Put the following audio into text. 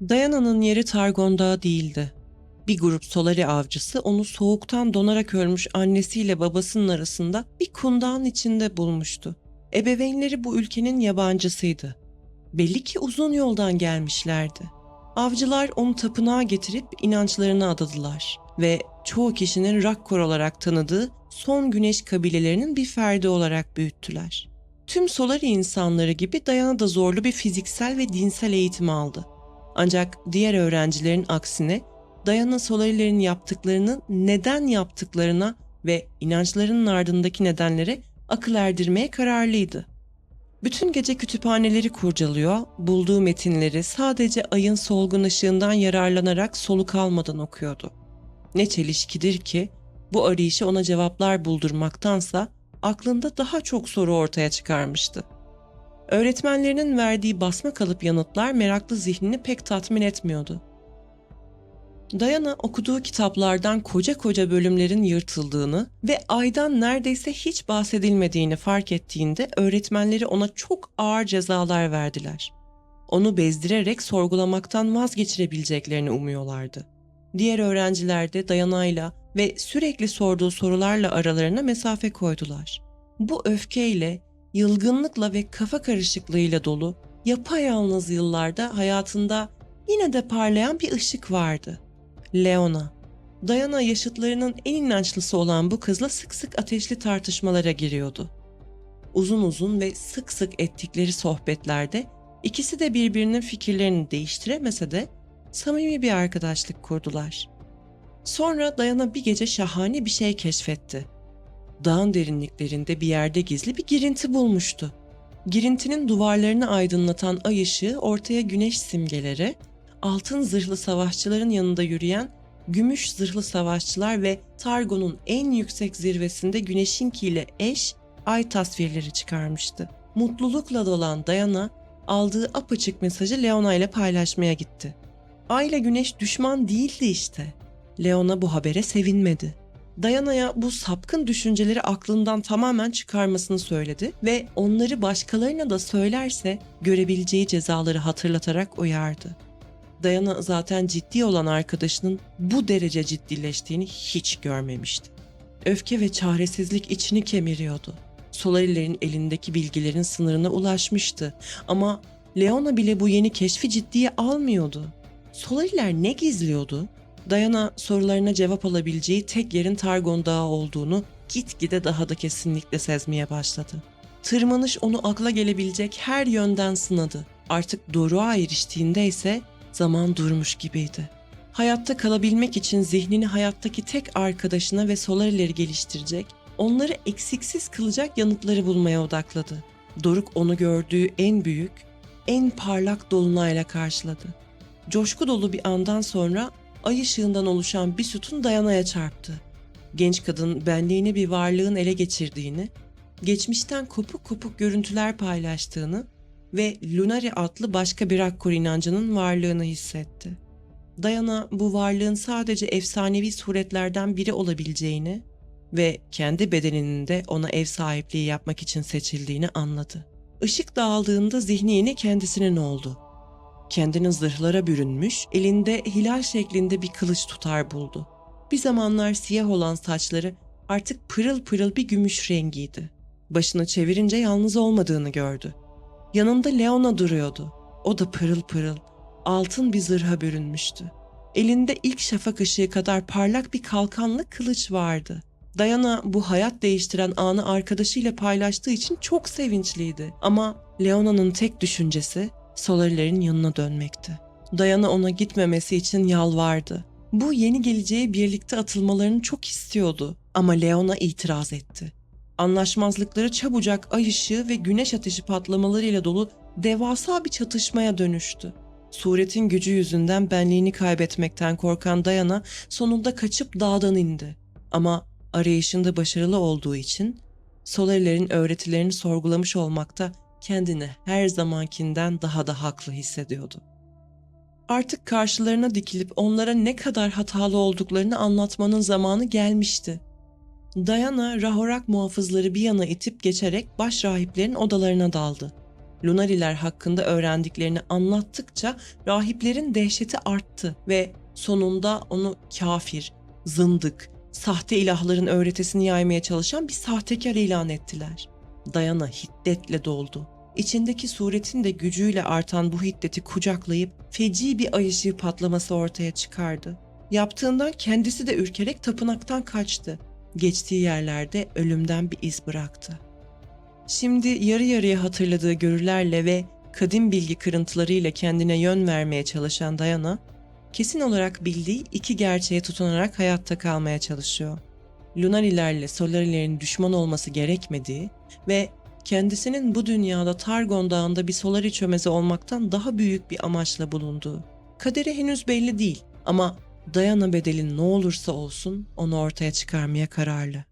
Dayana'nın yeri Targon Dağı değildi. Bir grup Solari avcısı onu soğuktan donarak ölmüş annesiyle babasının arasında bir kundağın içinde bulmuştu. Ebeveynleri bu ülkenin yabancısıydı. Belli ki uzun yoldan gelmişlerdi. Avcılar onu tapınağa getirip inançlarına adadılar ve çoğu kişinin Rakkor olarak tanıdığı son güneş kabilelerinin bir ferdi olarak büyüttüler. Tüm Solari insanları gibi Dayana da zorlu bir fiziksel ve dinsel eğitim aldı. Ancak diğer öğrencilerin aksine Dayana Solarilerin yaptıklarını neden yaptıklarına ve inançlarının ardındaki nedenlere akıl erdirmeye kararlıydı. Bütün gece kütüphaneleri kurcalıyor, bulduğu metinleri sadece ayın solgun ışığından yararlanarak soluk almadan okuyordu. Ne çelişkidir ki bu arayışı ona cevaplar buldurmaktansa aklında daha çok soru ortaya çıkarmıştı. Öğretmenlerinin verdiği basma kalıp yanıtlar meraklı zihnini pek tatmin etmiyordu. Dayana okuduğu kitaplardan koca koca bölümlerin yırtıldığını ve aydan neredeyse hiç bahsedilmediğini fark ettiğinde öğretmenleri ona çok ağır cezalar verdiler. Onu bezdirerek sorgulamaktan vazgeçirebileceklerini umuyorlardı. Diğer öğrenciler de Dayana'yla ve sürekli sorduğu sorularla aralarına mesafe koydular. Bu öfkeyle, yılgınlıkla ve kafa karışıklığıyla dolu yapayalnız yıllarda hayatında yine de parlayan bir ışık vardı. Leona. Dayana yaşıtlarının en inançlısı olan bu kızla sık sık ateşli tartışmalara giriyordu. Uzun uzun ve sık sık ettikleri sohbetlerde ikisi de birbirinin fikirlerini değiştiremese de samimi bir arkadaşlık kurdular. Sonra Dayana bir gece şahane bir şey keşfetti. Dağın derinliklerinde bir yerde gizli bir girinti bulmuştu. Girintinin duvarlarını aydınlatan ay ışığı ortaya güneş simgeleri, altın zırhlı savaşçıların yanında yürüyen gümüş zırhlı savaşçılar ve Targon'un en yüksek zirvesinde güneşinkiyle eş ay tasvirleri çıkarmıştı. Mutlulukla dolan Dayana aldığı apaçık mesajı Leona ile paylaşmaya gitti. Ay ile güneş düşman değildi işte. Leona bu habere sevinmedi. Dayana'ya bu sapkın düşünceleri aklından tamamen çıkarmasını söyledi ve onları başkalarına da söylerse görebileceği cezaları hatırlatarak uyardı. Dayana zaten ciddi olan arkadaşının bu derece ciddileştiğini hiç görmemişti. Öfke ve çaresizlik içini kemiriyordu. Solarilerin elindeki bilgilerin sınırına ulaşmıştı ama Leona bile bu yeni keşfi ciddiye almıyordu. Solariler ne gizliyordu? Dayana sorularına cevap alabileceği tek yerin Targon Dağı olduğunu gitgide daha da kesinlikle sezmeye başladı. Tırmanış onu akla gelebilecek her yönden sınadı. Artık doruğa eriştiğinde ise zaman durmuş gibiydi. Hayatta kalabilmek için zihnini hayattaki tek arkadaşına ve solarileri geliştirecek, onları eksiksiz kılacak yanıtları bulmaya odakladı. Doruk onu gördüğü en büyük, en parlak dolunayla karşıladı. Coşku dolu bir andan sonra ay ışığından oluşan bir sütun Dayana'ya çarptı. Genç kadın benliğini bir varlığın ele geçirdiğini, geçmişten kopuk kopuk görüntüler paylaştığını ve Lunari adlı başka bir Akkor inancının varlığını hissetti. Dayana bu varlığın sadece efsanevi suretlerden biri olabileceğini ve kendi bedeninin de ona ev sahipliği yapmak için seçildiğini anladı. Işık dağıldığında zihni yine kendisinin oldu. Kendini zırhlara bürünmüş, elinde hilal şeklinde bir kılıç tutar buldu. Bir zamanlar siyah olan saçları artık pırıl pırıl bir gümüş rengiydi. Başını çevirince yalnız olmadığını gördü. Yanında Leona duruyordu. O da pırıl pırıl, altın bir zırha bürünmüştü. Elinde ilk şafak ışığı kadar parlak bir kalkanlı kılıç vardı. Dayana bu hayat değiştiren anı arkadaşıyla paylaştığı için çok sevinçliydi. Ama Leona'nın tek düşüncesi Solarilerin yanına dönmekti. Dayana ona gitmemesi için yalvardı. Bu yeni geleceğe birlikte atılmalarını çok istiyordu ama Leona itiraz etti. Anlaşmazlıkları çabucak ay ışığı ve güneş ateşi patlamalarıyla dolu devasa bir çatışmaya dönüştü. Suretin gücü yüzünden benliğini kaybetmekten korkan Dayana sonunda kaçıp dağdan indi. Ama arayışında başarılı olduğu için Solarilerin öğretilerini sorgulamış olmakta kendini her zamankinden daha da haklı hissediyordu. Artık karşılarına dikilip onlara ne kadar hatalı olduklarını anlatmanın zamanı gelmişti. Diana rahorak muhafızları bir yana itip geçerek baş rahiplerin odalarına daldı. Lunariler hakkında öğrendiklerini anlattıkça rahiplerin dehşeti arttı ve sonunda onu kafir, zındık, sahte ilahların öğretisini yaymaya çalışan bir sahtekar ilan ettiler. Dayana hiddetle doldu. İçindeki suretin de gücüyle artan bu hiddeti kucaklayıp feci bir ay patlaması ortaya çıkardı. Yaptığından kendisi de ürkerek tapınaktan kaçtı. Geçtiği yerlerde ölümden bir iz bıraktı. Şimdi yarı yarıya hatırladığı görülerle ve kadim bilgi kırıntılarıyla kendine yön vermeye çalışan Dayana, kesin olarak bildiği iki gerçeğe tutunarak hayatta kalmaya çalışıyor. Lunarilerle Solarilerin düşman olması gerekmediği ve kendisinin bu dünyada Targon Dağı'nda bir Solari çömezi olmaktan daha büyük bir amaçla bulunduğu. Kaderi henüz belli değil ama Dayana bedeli ne olursa olsun onu ortaya çıkarmaya kararlı.